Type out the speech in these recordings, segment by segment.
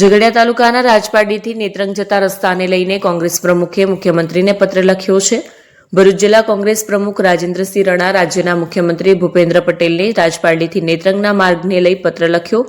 ઝઘડિયા તાલુકાના રાજપાડીથી નેત્રંગ જતા રસ્તાને લઈને કોંગ્રેસ પ્રમુખે મુખ્યમંત્રીને પત્ર લખ્યો છે. ભરૂચ જિલ્લા કોંગ્રેસ પ્રમુખ રાજેન્દ્રસિંહ રણા રાજ્યના મુખ્યમંત્રી ભૂપેન્દ્ર પટેલને રાજપારડીથી નેત્રંગના માર્ગને લઈ પત્ર લખ્યો.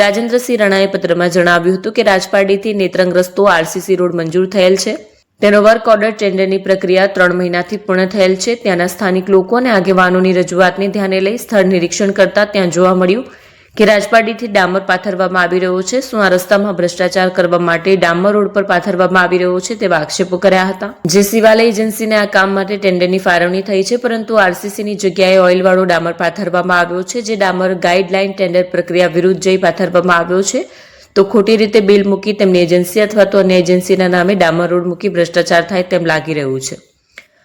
રાજેન્દ્રસિંહ રણાએ પત્રમાં જણાવ્યું હતું કે રાજપારડીથી નેત્રંગ રસ્તો આરસીસી રોડ મંજૂર થયેલ છે. તેનો વર્ક ઓર્ડર ટેન્ડરની પ્રક્રિયા ત્રણ મહિનાથી પૂર્ણ થયેલ છે. ત્યાંના સ્થાનિક લોકો અને આગેવાનોની રજૂઆતને ધ્યાને લઈ સ્થળ નિરીક્ષણ કરતા ત્યાં જોવા મળ્યું કે રાજપાડીથી ડામર પાથરવામાં આવી રહ્યો છે. શું આ રસ્તામાં ભ્રષ્ટાચાર કરવા માટે ડામર રોડ પર પાથરવામાં આવી રહ્યો છે તેવા આક્ષેપો કર્યા હતા? જે શિવાલય એજન્સીને આ કામ માટે ટેન્ડરની ફાળવણી થઈ છે, પરંતુ આરસીસીની જગ્યાએ ઓઇલવાળો ડામર પાથરવામાં આવ્યો છે, જે ડામર ગાઈડલાઈન ટેન્ડર પ્રક્રિયા વિરુદ્ધ જઈ પાથરવામાં આવ્યો છે. તો ખોટી રીતે બિલ મૂકી તેમની એજન્સી અથવા તો અન્ય એજન્સીના નામે ડામર રોડ મૂકી ભ્રષ્ટાચાર થાય તેમ લાગી રહ્યું છે.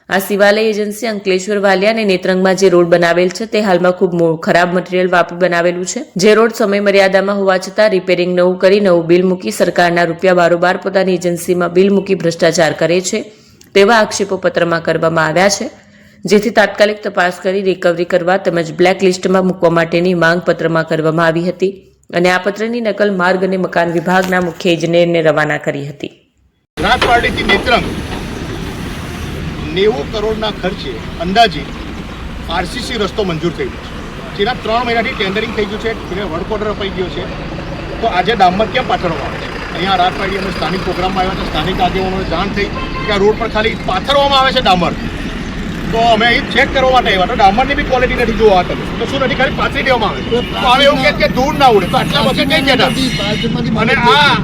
આ શિવાલય એજન્સી અંકલેશ્વર વાલિયા અને નેત્રંગમાં જે રોડ બનાવેલ છે, તે હાલમાં ખૂબ ખરાબ મટીરીયલ વાપરી બનાવેલું છે. જે રોડ સમય મર્યાદામાં હોવા છતાં રિપેરિંગ નવું કરી નવું બિલ મૂકી સરકારના રૂપિયા બારોબાર પોતાની એજન્સીમાં બિલ મૂકી ભ્રષ્ટાચાર કરે છે, તેવા આક્ષેપો પત્રમાં કરવામાં આવ્યા છે. જેથી તાત્કાલિક તપાસ કરી રિકવરી કરવા તેમજ બ્લેક લિસ્ટમાં મૂકવા માટેની માંગ પત્રમાં કરવામાં આવી હતી અને આ પત્રની નકલ માર્ગ અને મકાન વિભાગના મુખ્ય ઇજનેરને રવાના કરી હતી. રાજપારડીથી નેત્રંગ નેવું કરોડના ખર્ચે અંદાજે આરસીસી રસ્તો મંજૂર થઈ ગયો છે. જેના ત્રણ મહિનાથી ટેન્ડરિંગ થઈ ગયું છે જેને વડકોટર અપાઈ ગયો છે. તો આજે ડામર કેમ પાથરવામાં આવે છે? અહીંયા રાતવાડી અમે સ્થાનિક પ્રોગ્રામમાં આવ્યા હતા, સ્થાનિક આગેવાનોને જાણ થઈ કે આ રોડ પર ખાલી પાથરવામાં આવે છે ડામર. તો અમે અહીં ચેક કરવા માટે આવ્યા તો ડામરની બી ક્વોલિટી નથી જોવા તમે. તો શું નથી ખાલી પાથરી દેવામાં આવે તો હવે એવું કે ધૂળ ના ઉડે. તો આટલા વખત કઈ ગયા અને આ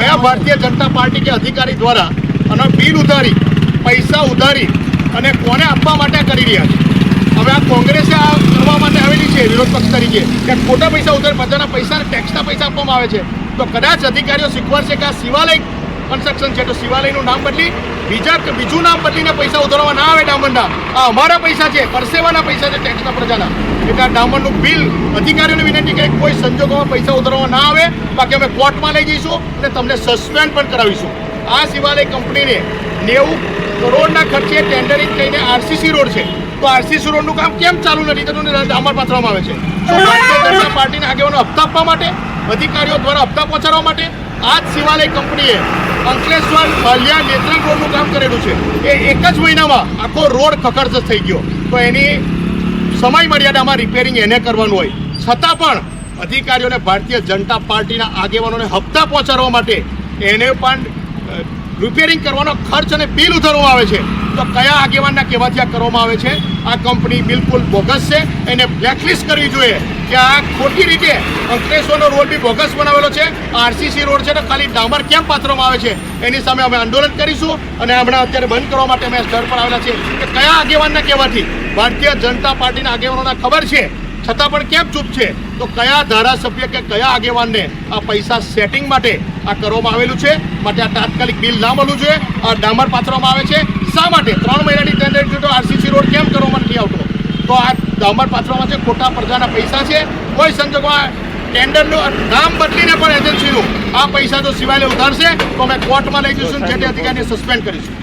કયા ભારતીય જનતા પાર્ટી કે અધિકારી દ્વારા અને બિલ ઉધારી પૈસા ઉધારી અને કોને આપવા માટે કરી રહ્યા છે? હવે આ કોંગ્રેસે આ કરવા માટે આવેલી છે, વિરોધ પક્ષ તરીકે, કે ખોટા પૈસા ઉધારી, બધાના પૈસા ટેક્સના પૈસા આપવામાં આવે છે. તો કદાચ અધિકારીઓ શીખવાડશે કે આ શિવાલય કન્સ્ટ્રક્શન છે, તો શિવાલયનું નામ બદલી, બીજા બીજું નામ બદલીને પૈસા ઉધારવા ના આવે ડામરના. આ અમારા પૈસા છે, પરસેવાના પૈસા છે ટેક્સના પ્રજાના. એટલે આ ડામંડનું બિલ અધિકારીઓને વિનંતી કે કોઈ સંજોગોમાં પૈસા ઉધારવા ના આવે, બાકી અમે કોર્ટમાં લઈ જઈશું અને તમને સસ્પેન્ડ પણ કરાવીશું. આ શિવાલય કંપનીને નેવું કરોડના ખર્ચે ટેન્ડરિંગ થઈને આરસીસી રોડ છે. તો આરસીસી રોડનું કામ કેમ ચાલુ નથી તેનું ને પાથરવામાં આવે છે? ભારતીય જનતા પાર્ટીના આગેવાનો હપ્તા આપવા માટે, અધિકારીઓ દ્વારા હપ્તા પહોંચાડવા માટે આ જ શિવાલય કંપનીએ અંકલેશ્વર ભાલિયા નેત્રંગ રોડનું કામ કરેલું છે. એ એક જ મહિનામાં આખો રોડ ખખડધજ થઈ ગયો. તો એની સમય મર્યાદામાં રિપેરિંગ એને કરવાનું હોય. છતાં પણ અધિકારીઓને ભારતીય જનતા પાર્ટીના આગેવાનોને હપ્તા પહોંચાડવા માટે એને પણ રિપેરિંગ કરવાનો ખર્ચ અને બિલ ઉધારવામાં આવે છે. તો કયા આગેવાનના કહેવાથી આ કરવામાં આવે છે? આ કંપની બિલકુલ બોગસ છે. એને બ્લેકલિસ્ટ કરવી જોઈએ કે આ ખોટી રીતે અંકલેશ્વરનો રોડ બી બોગસ બનાવેલો છે. આરસીસી રોડ છે તો ખાલી ડામર કેમ પાથરવામાં આવે છે? એની સામે અમે આંદોલન કરીશું અને હમણાં અત્યારે બંધ કરવા માટે અમે સ્થળ પર આવેલા છે કે કયા આગેવાનના કહેવાથી? ભારતીય જનતા પાર્ટીના આગેવાનોના ખબર છે. છતાં પણ કેમ ચૂપ છે? તો કયા ધારાસભ્ય કે કયા આગેવાનને આ પૈસા સેટિંગ માટે આ કરવામાં આવેલું છે? માટે આ તાત્કાલિક બિલ ના મળવું જોઈએ? આ ડામર પાથરવામાં આવે છે? શા માટે? ત્રણ મહિનાની ટેન્ડર તો આરસીસી રોડ કેમ કરવામાં નથી આવતો? તો આ ડામર પાથરવામાં છે ખોટા પ્રજાના પૈસા છે, કોઈ સંજોગોમાં ટેન્ડરનું નામ બદલીને પણ એજન્સીનું આ પૈસા જો સિવાય ઉધારશે, તો અમે કોર્ટમાં લઈ જઈશું જે તે અધિકારીને સસ્પેન્ડ કરીશું.